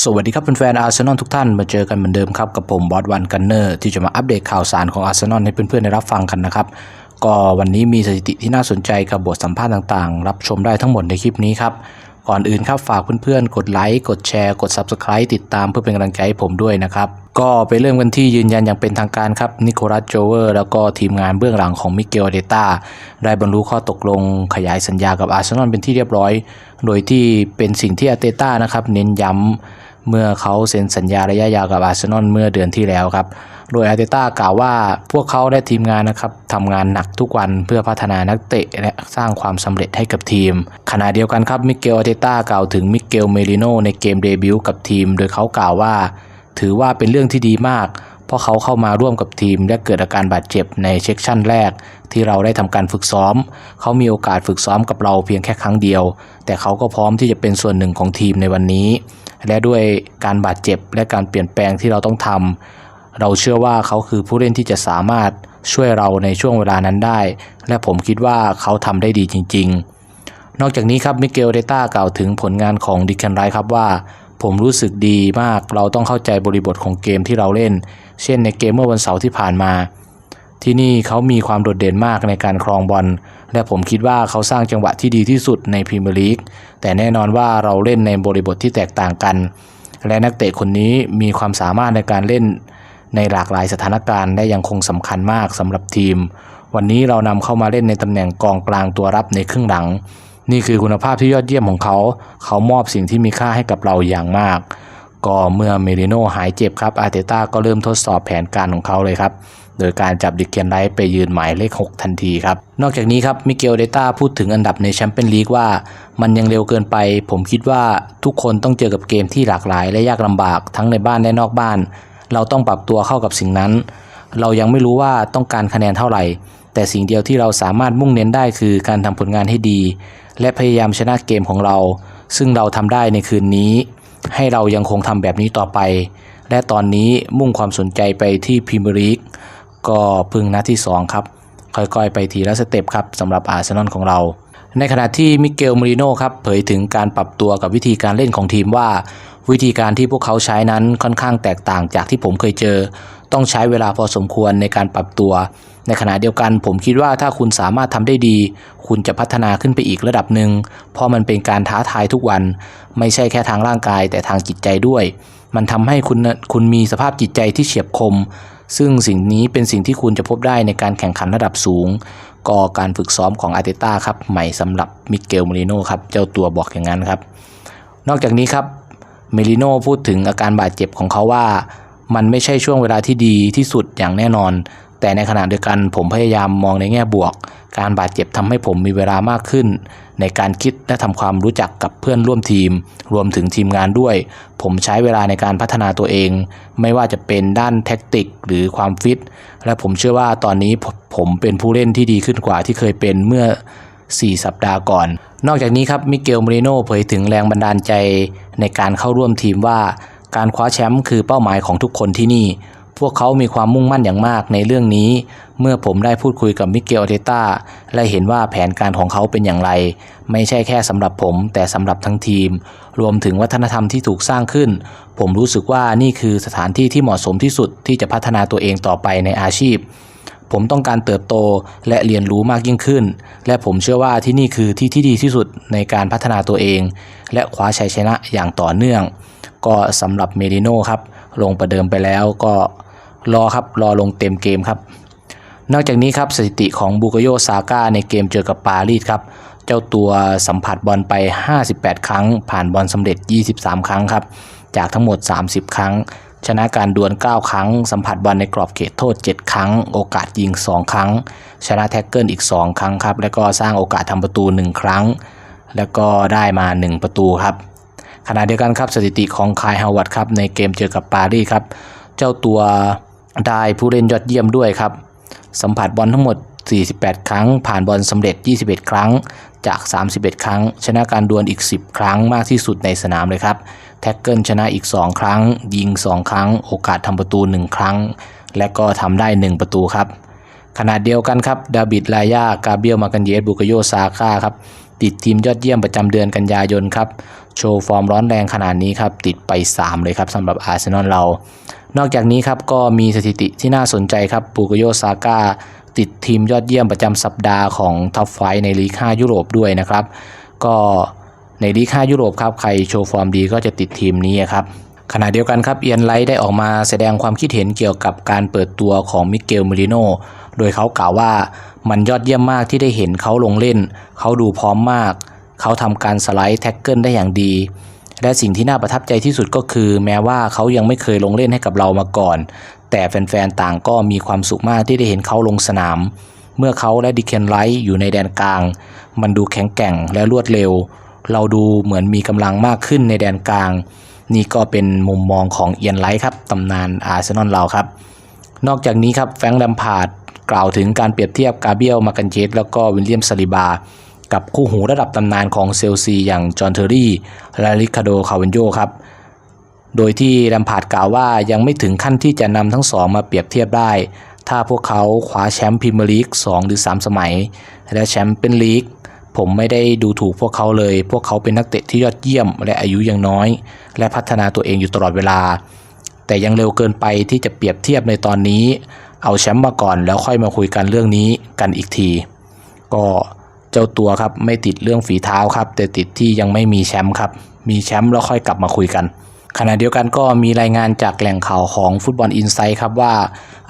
สวัสดีครับแฟนๆอาร์เซนอลทุกท่านมาเจอกันเหมือนเดิมครับ กับผมบอสวันกันเนอร์ที่จะมาอัปเดตข่าวสารของอาร์เซนอลให้เพื่อนๆได้รับฟังกันนะครับ ก็วันนี้มีสถิติที่น่าสนใจกับบทสัมภาษณ์ต่างๆ รับชมได้ทั้งหมดในคลิปนี้ครับ ก่อนอื่นครับฝากเพื่อนๆ กดไลค์กดแชร์กด Subscribe ติดตามเพื่อเป็นกำลังใจให้ผมด้วยนะครับ ก็ไปเริ่มกันที่ยืนยันอย่างเป็นทางการครับนิโคลัสโจเวอร์แล้วก็ทีมงานเบื้องหลังของมิเกลเดต้าได้บรรลุข้อตกลงขยายสัญญากับอาร์เซนอลเป็นที่เรียบร้อย โดยที่เป็นสิ่งที่อาเตต้านะครับเน้นย้ำ เมื่อเขาเซ็นสัญญาระยะยาวกับอาร์เซนอลเมื่อเดือนที่แล้วครับ โดยอาร์เตต้ากล่าวว่าพวกเขาและทีมงานนะครับทำงานหนักทุกวันเพื่อพัฒนานักเตะและสร้างความสำเร็จให้กับทีม ขณะเดียวกันครับมิเกลอาร์เตต้ากล่าวถึงมิเกลเมริโนในเกมเดบิวต์กับทีม โดยเขากล่าวว่า ถือว่าเป็นเรื่องที่ดีมาก เพราะเขาเข้ามาร่วมกับทีม และเกิดอาการบาดเจ็บในเช็คชั่นแรก ที่เราได้ทำการฝึกซ้อม เขามีโอกาสฝึกซ้อมกับเราเพียงแค่ครั้งเดียว แต่เขาก็พร้อมที่จะเป็นส่วนหนึ่งของทีมในวันนี้ และด้วยการบาดเจ็บและการเปลี่ยนแปลงที่เราต้องทำเราเชื่อว่าเขาคือผู้เล่นที่จะสามารถช่วยเราในช่วงเวลานั้นได้ และผมคิดว่าเขาทำได้ดีจริง ๆ นอกจากนี้ครับมิเกลเดต้ากล่าวถึงผลงานของดิแคนไรครับว่า ผมรู้สึกดีมากเราต้องเข้าใจบริบทของเกมที่เราเล่น เช่นในเกมเมื่อวันเสาร์ที่ผ่านมา ที่นี่เขามีความโดดเด่นมากในการครองบอล และผมคิดว่าเขาสร้างจังหวะที่ดีที่สุดในพรีเมียร์ลีก แต่แน่นอนว่าเราเล่นในบริบทที่แตกต่างกัน และนักเตะคนนี้มีความสามารถในการเล่นในหลากหลายสถานการณ์และยังคงสำคัญมากสำหรับทีม วันนี้เรานำเข้ามาเล่นในตำแหน่งกองกลางตัวรับในครึ่งหลัง นี่คือคุณภาพที่ยอดเยี่ยมของเขา เขามอบสิ่งที่มีค่าให้กับเราอย่างมาก ก็เมื่อเมริโนหายเจ็บครับอาร์เตต้าก็เริ่มทดสอบแผนการของเขาเลยครับโดยการจับดิเกียนไลท์ไปยืนหมายเลข 6 ทันทีครับ นอกจากนี้ครับมิเกลเดต้าพูดถึงอันดับในแชมเปี้ยนลีกว่า มันยังเร็วเกินไป ผมคิดว่าทุกคนต้องเจอกับเกมที่หลากหลาย และยากลำบากทั้งในบ้านและนอกบ้าน เราต้องปรับตัวเข้ากับสิ่งนั้น เรายังไม่รู้ว่าต้องการคะแนนเท่าไหร่ แต่สิ่งเดียวที่เราสามารถมุ่งเน้นได้คือการทำผลงานให้ดี และพยายามชนะเกมของเรา ซึ่งเราทำได้ในคืนนี้ ให้เรายังคงทำแบบนี้ต่อไป และตอนนี้มุ่งความสนใจไปที่พรีเมียร์ลีกก็พึ่งนัดที่ 2 ครับ ค่อยๆ ไปทีละสเต็ปครับสำหรับอาร์เซนอลของเรา ในขณะที่มิเกลม r ริโน่ครับเผยถึงการปรับตัวกับวิธีการเล่นของทีมว่า วิธีการที่พวกเขาใช้นั้นค่อนข้างแตกต่างจากที่ผมเคยเจอ ต้องใช้เวลาพอสมควรในการปรับตัว ในขณะเดียวกันผมคิดว่าถ้าคุณสามารถทำได้ดี คุณจะพัฒนาขึ้นไปอีกระดับหนึ่งเพราะมันเป็นการท้าทายทุกวัน ไม่ใช่แค่ทางร่างกายแต่ทางจิตใจด้วย มันทำให้คุณคุณมีสภาพจิตใจที่เฉียบคมซึ่งสิ่งนี้เป็นสิ่งที่คุณจะพบได้ในการแข่งขันระดับสูง ก็การฝึกซ้อมของอาร์เตต้าครับใหม่สำหรับมิเกลม r ริโน่ครับเจ้าตัวบอกอย่างนั้นครับ นอกจากนี้ครับเมลิโน่พูดถึงอาการบาดเจ็บของเขาว่า มันไม่ใช่ช่วงเวลาที่ดีที่สุดอย่างแน่นอน แต่ในขณะเดียวกันผมพยายามมองในแง่บวก การบาดเจ็บทำให้ผมมีเวลามากขึ้น ในการคิดและทำความรู้จักกับเพื่อนร่วมทีม รวมถึงทีมงานด้วย ผมใช้เวลาในการพัฒนาตัวเอง ไม่ว่าจะเป็นด้านแท็กติกหรือความฟิต และผมเชื่อว่าตอนนี้ผมเป็นผู้เล่นที่ดีขึ้นกว่าที่เคยเป็นเมื่อ 4 สัปดาห์ก่อน นอกจากนี้ครับมิเกลม r ริโน่เผยถึงแรงบันดาลใจในการเข้าร่วมทีมว่า การคว้าแชมป์คือเป้าหมายของทุกคนที่นี่ วกเขามีความมุ่งมั่นอย่างมากในเรื่องนี้ เมื่อผมได้พูดคุยกับมิเกลอเตต้าและเห็นว่าแผนการของเขาเป็นอย่างไร ไม่ใช่แค่สำหรับผม แต่สำหรับทั้งทีม รวมถึงวัฒนธรรมที่ถูกสร้างขึ้น ผมรู้สึกว่านี่คือสถานที่ที่เหมาะสมที่สุดที่จะพัฒนาตัวเองต่อไปในอาชีพ ผมต้องการเติบโตและเรียนรู้มากยิ่งขึ้น และผมเชื่อว่าที่นี่คือที่ที่ดีที่สุดในการพัฒนาตัวเอง และคว้าชัยชนะอย่างต่อเนื่อง ก็สำหรับเมดิโนครับลงประเดิมไปแล้วก็ รอครับรอลงเต็มเกมครับ นอกจากนี้ครับสถิติของบูกโยซาก้าในเกมเจอกับปารีสครับ เจ้าตัวสัมผัสบอลไป 58 ครั้ง ผ่านบอลสำเร็จ 23 ครั้งครับ จากทั้งหมด 30 ครั้ง ชนะการดวล 9 ครั้ง สัมผัสบอลในกรอบเขตโทษ 7 ครั้ง โอกาสยิง 2 ครั้ง ชนะแท็กเกิลอีก 2 ครั้งครับ แล้วก็สร้างโอกาสทำประตู 1 ครั้ง แล้วก็ได้มา 1 ประตูครับขณะเดียวกันครับสถิติของคายฮาวาดครับในเกมเจอกับปารีสครับ เจ้าตัว ได้ผู้เล่นยอดเยี่ยมด้วยครับ สัมผัสบอลทั้งหมด 48 ครั้ง ผ่านบอลสำเร็จ 21 ครั้ง จาก 31 ครั้ง ชนะการดวลอีก 10 ครั้งมากที่สุดในสนามเลยครับ แท็กเกิลชนะอีก 2 ครั้ง ยิง 2 ครั้ง โอกาสทำประตู 1 ครั้ง และก็ทำได้ 1 ประตูครับ ขณะเดียวกันครับดาบิดลายากาเบียลมากันเยสบุกโยซาก้าครับติดทีมยอดเยี่ยมประจำเดือนกันยายนครับโชว์ฟอร์มร้อนแรงขนาดนี้ครับติดไป 3 เลยครับสำหรับอาร์เซนอลเรา นอกจากนี้ครับก็มีสถิติที่น่าสนใจครับปูกโยซาก้าติดทีมยอดเยี่ยมประจำสัปดาห์ของท็อปไฟในลีก 5 ยุโรปด้วยนะครับ ก็ในลีก 5 ยุโรปครับใครโชว์ฟอร์มดีก็จะติดทีมนี้ครับขณะเดียวกันครับเอียนไลท์ได้ออกมาแสดงความคิดเห็นเกี่ยวกับการเปิดตัวของมิเกลมูริโน โดยเขากล่าวว่ามันยอดเยี่ยมมากที่ได้เห็นเขาลงเล่น เขาดูพร้อมมาก เขาทำการสไลด์แท็กเกิลได้อย่างดี และสิ่งที่น่าประทับใจที่สุดก็คือ แม้ว่าเขายังไม่เคยลงเล่นให้กับเรามาก่อน แต่แฟนๆต่างก็มีความสุขมากที่ได้เห็นเขาลงสนาม เมื่อเขาและดิเคนไลท์อยู่ในแดนกลาง มันดูแข็งแกร่งและรวดเร็ว เราดูเหมือนมีกำลังมากขึ้นในแดนกลาง นี่ก็เป็นมุมมองของเอียนไลท์ครับตำนานอาร์เซนอลเราครับ นอกจากนี้ครับแฟรงค์แลมพาร์ด กล่าวถึงการเปรียบเทียบกาเบียลมากันเจสแล้วก็วิลเลียมซาลิบา กับคู่หูระดับตำนานของเซลซีอย่างจอห์นเทอรี่และริคาโดคาวันโยครับโดยที่แลมพาดกล่าวว่ายังไม่ถึงขั้นที่จะนำทั้งสองมาเปรียบเทียบได้ ถ้าพวกเขาคว้าแชมป์พรีเมียร์ลีก 2 หรือ 3 สมัย และแชมป์เป็นลีก ผมไม่ได้ดูถูกพวกเขาเลย พวกเขาเป็นนักเตะที่ยอดเยี่ยม และอายุยังน้อย และพัฒนาตัวเองอยู่ตลอดเวลา แต่ยังเร็วเกินไปที่จะเปรียบเทียบในตอนนี้ เอาแชมป์มาก่อนแล้วค่อยมาคุยกันเรื่องนี้กันอีกที ก็เจ้าตัวครับไม่ติดเรื่องฝีเท้าครับ แต่ติดที่ยังไม่มีแชมป์ครับ มีแชมป์แล้วค่อยกลับมาคุยกันขณะเดียวกันก็มีรายงานจากแหล่งข่าวของฟุตบอลอินไซด์ครับว่า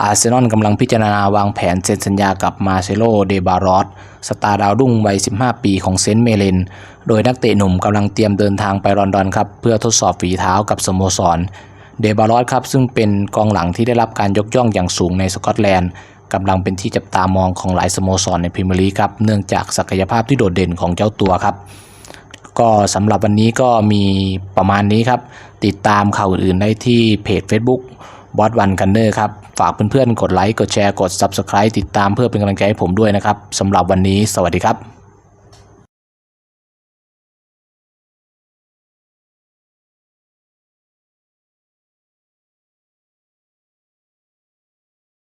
อาร์เซนอลกำลังพิจารณาวางแผนเซ็นสัญญากับมาเซโล เดบารอสสตาร์ดาวรุ่งวัย 15 ปีของเซนต์เมเลน โดยนักเตะหนุ่มกำลังเตรียมเดินทางไปลอนดอนครับ เพื่อทดสอบฝีเท้ากับสโมสร เดบารอสครับซึ่งเป็นกองหลังที่ได้รับการยกย่องอย่างสูงในสกอตแลนด์กำลังเป็นที่จับตามองของหลายสโมสรในพรีเมียร์ลีกครับเนื่องจากศักยภาพที่โดดเด่นของเจ้าตัวครับ ก็สำหรับวันนี้ก็มีประมาณนี้ครับ ติดตามข่าวอื่นๆได้ที่เพจ Facebook บอสวันกันเนอร์ครับ ฝากเพื่อนๆ กดไลค์ กดแชร์ กด Subscribe ติดตามเพื่อเป็นกำลังใจให้ผมด้วยนะครับสำหรับวันนี้ สวัสดีครับ